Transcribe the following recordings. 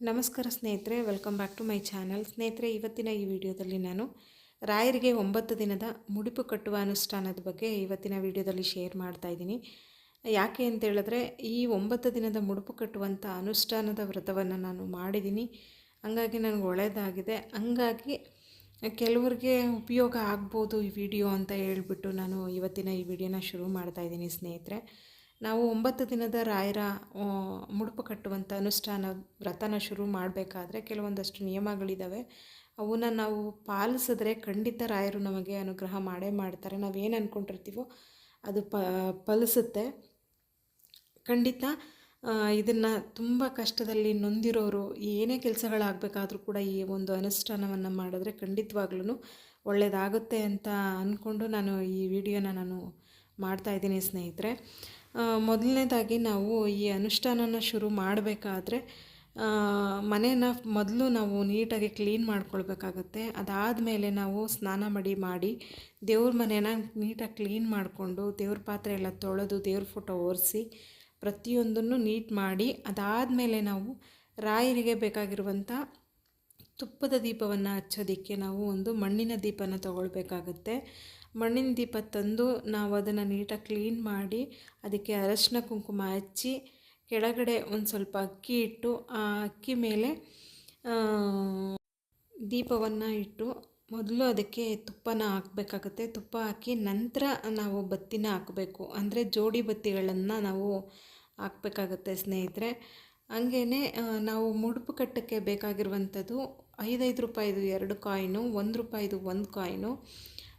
ನಮಸ್ಕಾರ ಸ್ನೇಹಿತರೆ welcome back to my channel ಸ್ನೇಹಿತರೆ, ಇವತ್ತಿನ ಈ ವಿಡಿಯೋದಲ್ಲಿ ನಾನು ರಾಯರಿಗೆ ಒಂಬತ್ತು ದಿನದ ಮುಡಿಪು ಕಟ್ಟುವ ಅನುಷ್ಠಾನದ ಬಗ್ಗೆ ಇವತ್ತಿನ ವಿಡಿಯೋದಲ್ಲಿ ಶೇರ್ ಮಾಡ್ತಾ ಇದ್ದೀನಿ. ಯಾಕೆ ಅಂತ ಹೇಳಿದ್ರೆ, ಈ ಒಂಬತ್ತು ದಿನದ ಮುಡುಪು ಕಟ್ಟುವಂಥ ಅನುಷ್ಠಾನದ ವ್ರತವನ್ನು ನಾನು ಮಾಡಿದ್ದೀನಿ. ಹಂಗಾಗಿ ನನಗೆ ಒಳ್ಳೆಯದಾಗಿದೆ ಹಂಗಾಗಿ ಕೆಲವರಿಗೆ ಉಪಯೋಗ ಆಗ್ಬೋದು ಈ ವಿಡಿಯೋ ಅಂತ ಹೇಳ್ಬಿಟ್ಟು ನಾನು ಇವತ್ತಿನ ಈ ವಿಡಿಯೋನ ಶುರು ಮಾಡ್ತಾ ಇದ್ದೀನಿ ಸ್ನೇಹಿತರೆ. ನಾವು ಒಂಬತ್ತು ದಿನದ ರಾಯರ ಮುಡುಪು ಕಟ್ಟುವಂಥ ಅನುಷ್ಠಾನ ವ್ರತನ ಶುರು ಮಾಡಬೇಕಾದ್ರೆ ಕೆಲವೊಂದಷ್ಟು ನಿಯಮಗಳಿದ್ದಾವೆ ಅವನ್ನ ನಾವು ಪಾಲಿಸಿದ್ರೆ ಖಂಡಿತ ರಾಯರು ನಮಗೆ ಅನುಗ್ರಹ ಮಾಡೇ ಮಾಡ್ತಾರೆ. ನಾವೇನು ಅಂದ್ಕೊಂಡಿರ್ತೀವೋ ಅದು ಪ, ಫಲಿಸುತ್ತೆ. ಖಂಡಿತ ಇದನ್ನು ತುಂಬ ಕಷ್ಟದಲ್ಲಿ ನೊಂದಿರೋರು, ಏನೇ ಕೆಲಸಗಳಾಗಬೇಕಾದ್ರೂ ಕೂಡ ಈ ಒಂದು ಅನುಷ್ಠಾನವನ್ನು ಮಾಡಿದ್ರೆ ಖಂಡಿತವಾಗ್ಲೂ ಒಳ್ಳೆಯದಾಗುತ್ತೆ ಅಂತ ಅಂದ್ಕೊಂಡು ನಾನು ಈ ವಿಡಿಯೋನ ನಾನು ಮಾಡ್ತಾ ಇದ್ದೀನಿ ಸ್ನೇಹಿತರೆ. ಮೊದಲನೇದಾಗಿ ನಾವು ಈ ಅನುಷ್ಠಾನನ ಶುರು ಮಾಡಬೇಕಾದ್ರೆ ಮನೇನ ಮೊದಲು ನಾವು ನೀಟಾಗಿ ಕ್ಲೀನ್ ಮಾಡ್ಕೊಳ್ಬೇಕಾಗತ್ತೆ. ಅದಾದಮೇಲೆ ನಾವು ಸ್ನಾನ ಮಾಡಿ ಮಾಡಿ, ದೇವ್ರ ಮನೇನ ನೀಟಾಗಿ ಕ್ಲೀನ್ ಮಾಡಿಕೊಂಡು, ದೇವ್ರ ಪಾತ್ರೆ ಎಲ್ಲ ತೊಳೆದು, ದೇವ್ರ ಫೋಟೋ ಒರೆಸಿ, ಪ್ರತಿಯೊಂದನ್ನು ನೀಟ್ ಮಾಡಿ, ಅದಾದಮೇಲೆ ನಾವು ರಾಯರಿಗೆ ಬೇಕಾಗಿರುವಂಥ ತುಪ್ಪದ ದೀಪವನ್ನು ಹಚ್ಚೋದಕ್ಕೆ ನಾವು ಒಂದು ಮಣ್ಣಿನ ದೀಪನ ತಗೊಳ್ಬೇಕಾಗತ್ತೆ. ಮಣ್ಣಿನ ದೀಪ ತಂದು ನಾವು ಅದನ್ನು ನೀಟಾಗಿ ಕ್ಲೀನ್ ಮಾಡಿ ಅದಕ್ಕೆ ಅರಶಿನ ಕುಂಕುಮ ಹಚ್ಚಿ ಕೆಳಗಡೆ ಒಂದು ಸ್ವಲ್ಪ ಅಕ್ಕಿ ಇಟ್ಟು, ಆ ಅಕ್ಕಿ ಮೇಲೆ ದೀಪವನ್ನು ಇಟ್ಟು ಮೊದಲು ಅದಕ್ಕೆ ತುಪ್ಪನ ಹಾಕಬೇಕಾಗುತ್ತೆ. ತುಪ್ಪ ಹಾಕಿ ನಂತರ ನಾವು ಬತ್ತಿನ ಹಾಕಬೇಕು. ಅಂದರೆ ಜೋಡಿ ಬತ್ತಿಗಳನ್ನು ನಾವು ಹಾಕಬೇಕಾಗತ್ತೆ ಸ್ನೇಹಿತರೆ. ಹಂಗೇ ನಾವು ಮುಡುಪು ಕಟ್ಟಕ್ಕೆ ಬೇಕಾಗಿರುವಂಥದ್ದು ಐದೈದು ರೂಪಾಯಿದು ಎರಡು ಕಾಯಿನು, ಒಂದು ರೂಪಾಯಿದು ಒಂದು ಕಾಯಿನು.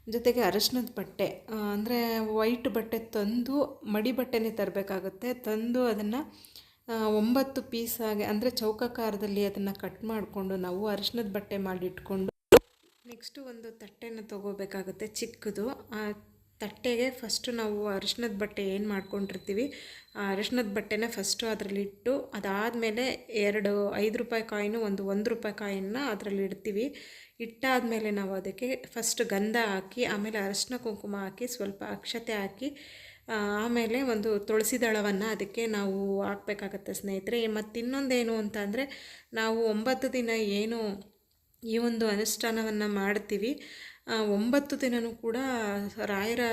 ಜೊತೆಗೆ ಅರಶಿನದ ಬಟ್ಟೆ ಅಂದರೆ ವೈಟ್ ಬಟ್ಟೆ ತಂದು ಮಡಿ ಬಟ್ಟೆನೇ ತರಬೇಕಾಗುತ್ತೆ. ತಂದು ಅದನ್ನು ಒಂಬತ್ತು ಪೀಸಾಗಿ ಅಂದರೆ ಚೌಕಾಕಾರದಲ್ಲಿ ಅದನ್ನು ಕಟ್ ಮಾಡಿಕೊಂಡು ನಾವು ಅರಶಿನದ ಬಟ್ಟೆ ಮಾಡಿಟ್ಕೊಂಡು ನೆಕ್ಸ್ಟು ಒಂದು ತಟ್ಟೆನ ತೊಗೋಬೇಕಾಗುತ್ತೆ ಚಿಕ್ಕದು. ಆ ತಟ್ಟೆಗೆ ಫಸ್ಟು ನಾವು ಅರಿಶಿನದ ಬಟ್ಟೆ ಏನು ಮಾಡ್ಕೊಂಡಿರ್ತೀವಿ, ಆ ಅರಿಶಿನದ ಬಟ್ಟೆನ ಫಸ್ಟು ಅದರಲ್ಲಿಟ್ಟು ಅದಾದಮೇಲೆ ಎರಡು, ಐದು ರೂಪಾಯಿ ಕಾಯಿನು, ಒಂದು ಒಂದು ರೂಪಾಯಿ ಕಾಯಿನ ಅದರಲ್ಲಿ ಇಡ್ತೀವಿ. ಇಟ್ಟಾದಮೇಲೆ ನಾವು ಅದಕ್ಕೆ ಫಸ್ಟ್ ಗಂಧ ಹಾಕಿ, ಆಮೇಲೆ ಅರಿಶಿನ ಕುಂಕುಮ ಹಾಕಿ, ಸ್ವಲ್ಪ ಅಕ್ಷತೆ ಹಾಕಿ ಆಮೇಲೆ ಒಂದು ತುಳಸಿ ದಳವನ್ನು ಅದಕ್ಕೆ ನಾವು ಹಾಕಬೇಕಾಗತ್ತೆ ಸ್ನೇಹಿತರೆ. ಮತ್ತು ಇನ್ನೊಂದೇನು ಅಂತ ನಾವು ಒಂಬತ್ತು ದಿನ ಏನು ಈ ಒಂದು ಅನುಷ್ಠಾನವನ್ನು ಮಾಡ್ತೀವಿ. ಒಂಬತ್ತು ದಿನವೂ ಕೂಡ ರಾಯರ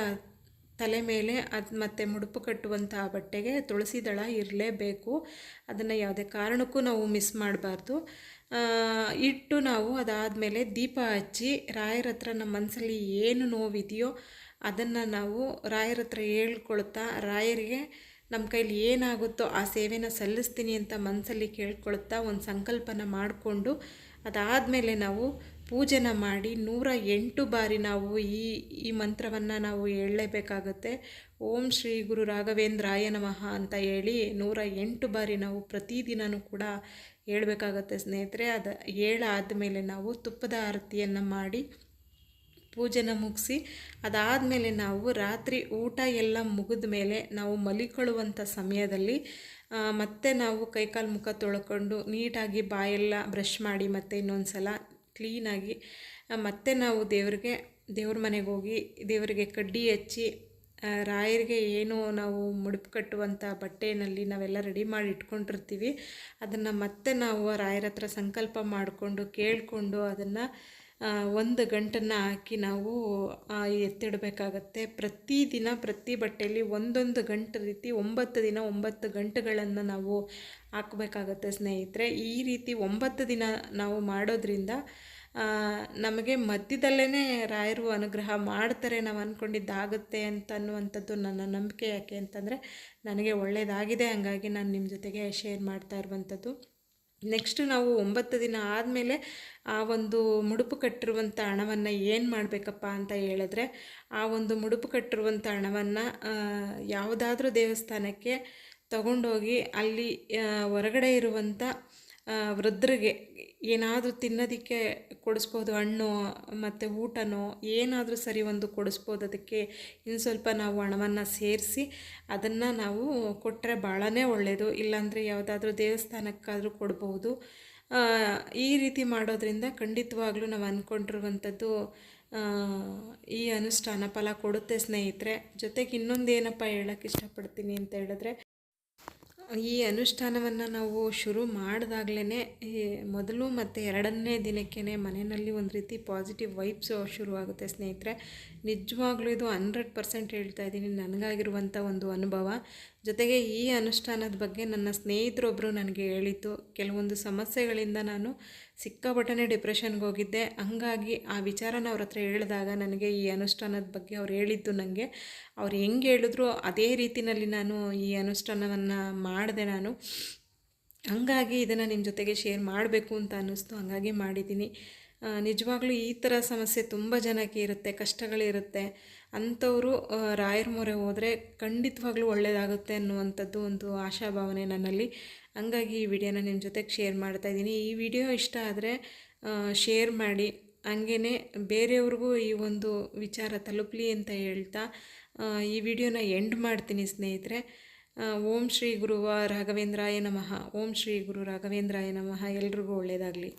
ತಲೆ ಮೇಲೆ ಅದು ಮತ್ತು ಮುಡುಪು ಕಟ್ಟುವಂಥ ಬಟ್ಟೆಗೆ ತುಳಸಿ ದಳ ಇರಲೇಬೇಕು. ಅದನ್ನು ಯಾವುದೇ ಕಾರಣಕ್ಕೂ ನಾವು ಮಿಸ್ ಮಾಡಬಾರ್ದು. ಇಟ್ಟು ನಾವು ಅದಾದಮೇಲೆ ದೀಪ ಹಚ್ಚಿ ರಾಯರ ಹತ್ರ ನಮ್ಮ ಮನಸ್ಸಲ್ಲಿ ಏನು ನೋವಿದೆಯೋ ಅದನ್ನು ನಾವು ರಾಯರ ಹತ್ರ ಹೇಳ್ಕೊಳ್ತಾ ರಾಯರಿಗೆ ನಮ್ಮ ಕೈಲಿ ಏನಾಗುತ್ತೋ ಆ ಸೇವೆನ ಸಲ್ಲಿಸ್ತೀನಿ ಅಂತ ಮನಸ್ಸಲ್ಲಿ ಕೇಳ್ಕೊಳ್ತಾ ಒಂದು ಸಂಕಲ್ಪನ ಮಾಡಿಕೊಂಡು ಅದಾದಮೇಲೆ ನಾವು ಪೂಜೆನ ಮಾಡಿ ನೂರ ಎಂಟು ಬಾರಿ ನಾವು ಈ ಈ ಮಂತ್ರವನ್ನು ನಾವು ಹೇಳಲೇಬೇಕಾಗತ್ತೆ. ಓಂ ಶ್ರೀ ಗುರು ರಾಘವೇಂದ್ರಾಯ ನಮಃ ಅಂತ ಹೇಳಿ ನೂರ ಎಂಟು ಬಾರಿ ನಾವು ಪ್ರತಿದಿನವೂ ಕೂಡ ಹೇಳಬೇಕಾಗತ್ತೆ ಸ್ನೇಹಿತರೆ. ಅದು, ಹೇಳಾದಮೇಲೆ ನಾವು ತುಪ್ಪದ ಆರತಿಯನ್ನು ಮಾಡಿ ಪೂಜೆನ ಮುಗಿಸಿ, ಅದಾದಮೇಲೆ ನಾವು ರಾತ್ರಿ ಊಟ ಎಲ್ಲ ಮುಗಿದ ಮೇಲೆ ನಾವು ಮಲಿಕೊಳ್ಳುವಂಥ ಸಮಯದಲ್ಲಿ ಮತ್ತೆ ನಾವು ಕೈಕಾಲು ಮುಖ ತೊಳ್ಕೊಂಡು ನೀಟಾಗಿ ಬಾಯೆಲ್ಲ ಬ್ರಷ್ ಮಾಡಿ ಮತ್ತೆ ಇನ್ನೊಂದು ಸಲ ಕ್ಲೀನಾಗಿ ಮತ್ತೆ ನಾವು ದೇವ್ರಿಗೆ, ದೇವ್ರ ಮನೆಗೆ ಹೋಗಿ ದೇವರಿಗೆ ಕಡ್ಡಿ ಹಚ್ಚಿ ರಾಯರಿಗೆ ಏನು ನಾವು ಮುಡುಪು ಕಟ್ಟುವಂಥ ಬಟ್ಟೆಯಲ್ಲಿ ನಾವೆಲ್ಲ ರೆಡಿ ಮಾಡಿ ಇಟ್ಕೊಂಡಿರ್ತೀವಿ. ಅದನ್ನು ಮತ್ತೆ ನಾವು ರಾಯರ ಹತ್ರ ಸಂಕಲ್ಪ ಮಾಡಿಕೊಂಡು, ಕೇಳಿಕೊಂಡು ಅದನ್ನು ಒಂದು ಗಂಟನ್ನು ಹಾಕಿ ನಾವು ಎತ್ತಿಡಬೇಕಾಗುತ್ತೆ. ಪ್ರತಿದಿನ ಪ್ರತಿ ಬಟ್ಟೆಯಲ್ಲಿ ಒಂದೊಂದು ಗಂಟು ರೀತಿ ಒಂಬತ್ತು ದಿನ ಒಂಬತ್ತು ಗಂಟುಗಳನ್ನು ನಾವು ಹಾಕಬೇಕಾಗತ್ತೆ ಸ್ನೇಹಿತರೆ. ಈ ರೀತಿ ಒಂಬತ್ತು ದಿನ ನಾವು ಮಾಡೋದ್ರಿಂದ ನಮಗೆ ಮಧ್ಯದಲ್ಲೇ ರಾಯರು ಅನುಗ್ರಹ ಮಾಡ್ತಾರೆ ನಾವು ಅಂದ್ಕೊಂಡಿದ್ದಾಗುತ್ತೆ ಅಂತ ಅನ್ನುವಂಥದ್ದು ನನ್ನ ನಂಬಿಕೆ. ಯಾಕೆ ಅಂತಂದರೆ, ನನಗೆ ಒಳ್ಳೆಯದಾಗಿದೆ ಹಂಗಾಗಿ ನಾನು ನಿಮ್ಮ ಜೊತೆಗೆ ಶೇರ್ ಮಾಡ್ತಾ ಇರುವಂಥದ್ದು. ನೆಕ್ಸ್ಟ್ ನಾವು ಒಂಬತ್ತು ದಿನ ಆದಮೇಲೆ ಆ ಒಂದು ಮುಡುಪು ಕಟ್ಟಿರುವಂಥ ಹಣವನ್ನು ಏನು ಮಾಡಬೇಕಪ್ಪ ಅಂತ ಹೇಳಿದ್ರೆ, ಆ ಒಂದು ಮುಡುಪು ಕಟ್ಟಿರುವಂಥ ಹಣವನ್ನು ಯಾವುದಾದ್ರೂ ದೇವಸ್ಥಾನಕ್ಕೆ ತಗೊಂಡೋಗಿ ಅಲ್ಲಿ ಹೊರಗಡೆ ಇರುವಂಥ ವೃದ್ಧರಿಗೆ ಏನಾದರೂ ತಿನ್ನೋದಕ್ಕೆ ಕೊಡಿಸ್ಬೋದು, ಹಣ್ಣು ಮತ್ತು ಊಟನೋ ಏನಾದರೂ ಸರಿ ಒಂದು ಕೊಡಿಸ್ಬೋದು, ಅದಕ್ಕೆ ಇನ್ನು ಸ್ವಲ್ಪ ನಾವು ಹಣವನ್ನು ಸೇರಿಸಿ ಅದನ್ನು ನಾವು ಕೊಟ್ಟರೆ ಭಾಳನೇ ಒಳ್ಳೆಯದು ಇಲ್ಲಾಂದರೆ ಯಾವುದಾದ್ರೂ ದೇವಸ್ಥಾನಕ್ಕಾದರೂ ಕೊಡ್ಬೋದು. ಈ ರೀತಿ ಮಾಡೋದ್ರಿಂದ ಖಂಡಿತವಾಗ್ಲೂ ನಾವು ಅಂದ್ಕೊಂಡಿರುವಂಥದ್ದು ಈ ಅನುಷ್ಠಾನ ಫಲ ಕೊಡುತ್ತೆ ಸ್ನೇಹಿತರೆ. ಜೊತೆಗೆ ಇನ್ನೊಂದು ಏನಪ್ಪ ಹೇಳೋಕ್ಕೆ ಇಷ್ಟಪಡ್ತೀನಿ ಅಂತ ಹೇಳಿದ್ರೆ ಈ ಅನುಷ್ಠಾನವನ್ನು ನಾವು ಶುರು ಮಾಡಿದಾಗಲೇ ಮೊದಲು ಮತ್ತು ಎರಡನೇ ದಿನಕ್ಕೇ ಮನೆಯಲ್ಲಿ ಒಂದು ರೀತಿ ಪಾಸಿಟಿವ್ ವೈಬ್ಸು ಶುರುವಾಗುತ್ತೆ ಸ್ನೇಹಿತರೆ. ನಿಜವಾಗ್ಲೂ ಇದು ಹಂಡ್ರೆಡ್ ಪರ್ಸೆಂಟ್ ಹೇಳ್ತಾ ಇದ್ದೀನಿ ನನಗಾಗಿರುವಂಥ ಒಂದು ಅನುಭವ. ಜೊತೆಗೆ ಈ ಅನುಷ್ಠಾನದ ಬಗ್ಗೆ ನನ್ನ ಸ್ನೇಹಿತರೊಬ್ಬರು ನನಗೆ ಹೇಳಿತ್ತು ಕೆಲವೊಂದು ಸಮಸ್ಯೆಗಳಿಂದ ನಾನು ಸಿಕ್ಕಾಪಟ್ಟನೆ ಡಿಪ್ರೆಷನ್ಗೆ ಹೋಗಿದ್ದೆ. ಹಂಗಾಗಿ ಆ ವಿಚಾರನ ಅವ್ರ ಹತ್ರ ಹೇಳಿದಾಗ ನನಗೆ ಈ ಅನುಷ್ಠಾನದ ಬಗ್ಗೆ ಅವ್ರು ಹೇಳಿದ್ದು ನನಗೆ ಅವ್ರು ಹೆಂಗೆ ಹೇಳಿದ್ರು ಅದೇ ರೀತಿಯಲ್ಲಿ ನಾನು ಈ ಅನುಷ್ಠಾನವನ್ನು ಮಾಡಿದೆ ನಾನು. ಹಂಗಾಗಿ ಇದನ್ನು ನಿಮ್ಮ ಜೊತೆಗೆ ಶೇರ್ ಮಾಡಬೇಕು ಅಂತ ಅನ್ನಿಸ್ತು. ಹಂಗಾಗಿ ಮಾಡಿದ್ದೀನಿ. ನಿಜವಾಗ್ಲೂ ಈ ಥರ ಸಮಸ್ಯೆ ತುಂಬ ಜನಕ್ಕೆ ಇರುತ್ತೆ ಕಷ್ಟಗಳಿರುತ್ತೆ ಅಂಥವರು ರಾಯರ ಮೊರೆ ಹೋದರೆ ಖಂಡಿತವಾಗ್ಲೂ ಒಳ್ಳೆಯದಾಗುತ್ತೆ ಅನ್ನುವಂಥದ್ದು ಒಂದು ಆಶಾಭಾವನೆ ನನ್ನಲ್ಲಿ. ಹಂಗಾಗಿ ಈ ವಿಡಿಯೋನ ನಿಮ್ಮ ಜೊತೆಗೆ ಶೇರ್ ಮಾಡ್ತಾ ಇದ್ದೀನಿ. ಈ ವಿಡಿಯೋ ಇಷ್ಟ ಆದರೆ ಶೇರ್ ಮಾಡಿ. ಹಂಗೇ ಬೇರೆಯವ್ರಿಗೂ ಈ ಒಂದು ವಿಚಾರ ತಲುಪಲಿ ಅಂತ ಹೇಳ್ತಾ ಈ ವಿಡಿಯೋನ ಎಂಡ್ ಮಾಡ್ತೀನಿ ಸ್ನೇಹಿತರೆ. ಓಂ ಶ್ರೀ ಗುರುವ ರಾಘವೇಂದ್ರಾಯ ನಮಃ. ಓಂ ಶ್ರೀ ಗುರು ರಾಘವೇಂದ್ರಾಯ ನಮಃ. ಎಲ್ರಿಗೂ ಒಳ್ಳೆಯದಾಗಲಿ